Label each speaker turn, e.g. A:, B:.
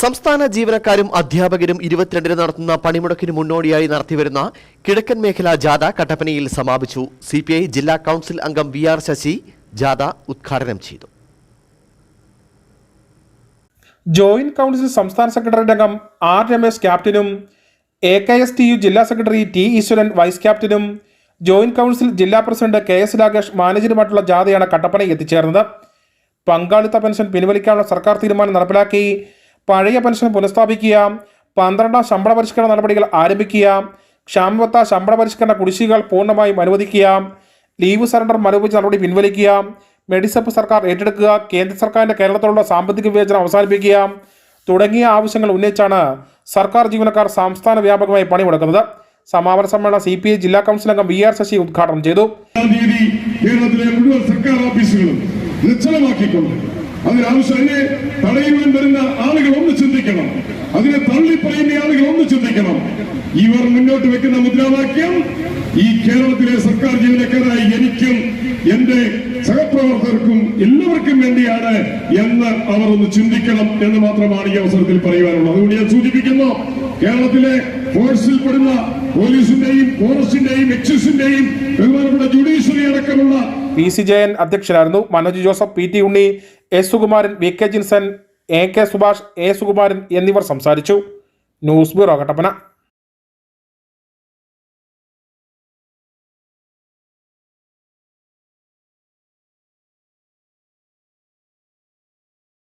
A: സംസ്ഥാന ജീവനക്കാരും അധ്യാപകരും ഇരുപത്തിരണ്ടിന് നടത്തുന്ന പണിമുടക്കിന് മുന്നോടിയായി നടത്തിവരുന്ന കിഴക്കൻ മേഖല ജാഥ കട്ടപ്പനയിൽ സമാപിച്ചു. സി ജില്ലാ കൗൺസിൽ അംഗം വി ആർ ശശി ജാഥ ഉദ്ഘാടനം ചെയ്തു.
B: ജോയിന്റ് കൗൺസിൽ സംസ്ഥാന സെക്രട്ടറി അംഗം ആർ രമേശ് ക്യാപ്റ്റനും A K S T U ജില്ലാ സെക്രട്ടറി ടി ഈശ്വരൻ വൈസ് ക്യാപ്റ്റനും ജോയിന്റ് കൗൺസിൽ ജില്ലാ പ്രസിഡന്റ് കെ എസ് രാകേഷ് മാനേജരുമായിട്ടുള്ള ജാഥയാണ് കട്ടപ്പനയിൽ എത്തിച്ചേർന്നത്. പങ്കാളിത്ത പെൻഷൻ പിൻവലിക്കാനുള്ള സർക്കാർ തീരുമാനം നടപ്പിലാക്കി പഴയ പെൻഷൻ പുനഃസ്ഥാപിക്കുക പന്ത്രണ്ടാം ശമ്പള പരിഷ്കരണ നടപടികൾ ആരംഭിക്കുക ക്ഷാമബത്ത ശമ്പള പരിഷ്കരണ കുടിശ്ശികകൾ പൂർണമായും അനുവദിക്കുക ലീവ് സറണ്ടർ മരവിപ്പിച്ച നടപടി പിൻവലിക്കുക മെഡിസപ്പ് സർക്കാർ ഏറ്റെടുക്കുക കേന്ദ്ര സർക്കാരിന്റെ കേരളത്തിലുള്ള സാമ്പത്തിക വിവേചനം അവസാനിപ്പിക്കുക തുടങ്ങിയ ആവശ്യങ്ങൾ ഉന്നയിച്ചാണ് സർക്കാർ ജീവനക്കാർ സംസ്ഥാന വ്യാപകമായി പണിമുടക്കുന്നത്. സമാപന സമ്മേളനം സി പി ഐ ജില്ലാ കൗൺസിൽ അംഗം വി ആർ ശശി ഉദ്ഘാടനം ചെയ്തു.
C: കേരളത്തിലെ മുഴുവൻ സർക്കാർ ഓഫീസുകളും നിശ്ചലമാക്കിക്കൊണ്ട് അതിനാവശ്യം അതിനെ തടയുവാൻ വരുന്ന ആളുകൾ ഒന്ന് ചിന്തിക്കണം. അതിനെ തള്ളിപ്പറയുന്ന ആളുകൾ ഒന്ന് ചിന്തിക്കണം. ഇവർ മുന്നോട്ട് വെക്കുന്ന മുദ്രാവാക്യം ഈ കേരളത്തിലെ സർക്കാർ ജീവനക്കാരായി എനിക്കും എന്റെ സഹപ്രവർത്തകർക്കും എല്ലാവർക്കും വേണ്ടിയാണ് എന്ന് അവർ ഒന്ന് ചിന്തിക്കണം എന്ന് മാത്രമാണ് ഈ അവസരത്തിൽ പറയുവാനുള്ളത്. അതുകൊണ്ട് ഞാൻ സൂചിപ്പിക്കുന്നു കേരളത്തിലെ ഫോഴ്സിൽ പെടുന്ന പോലീസിന്റെയും ഫോറസ്റ്റിന്റെയും എക്സൈസിന്റെയും ബഹുമാനപ്പെട്ട ജുഡീഷ്യറി അടക്കമുള്ള
B: പി സി ജയൻ അധ്യക്ഷനായിരുന്നു. Manoj Joseph P T Unni S Sukumaran V K Jinson A K Subhash A Sukumaran എന്നിവർ സംസാരിച്ചു. News bureau Kattappana.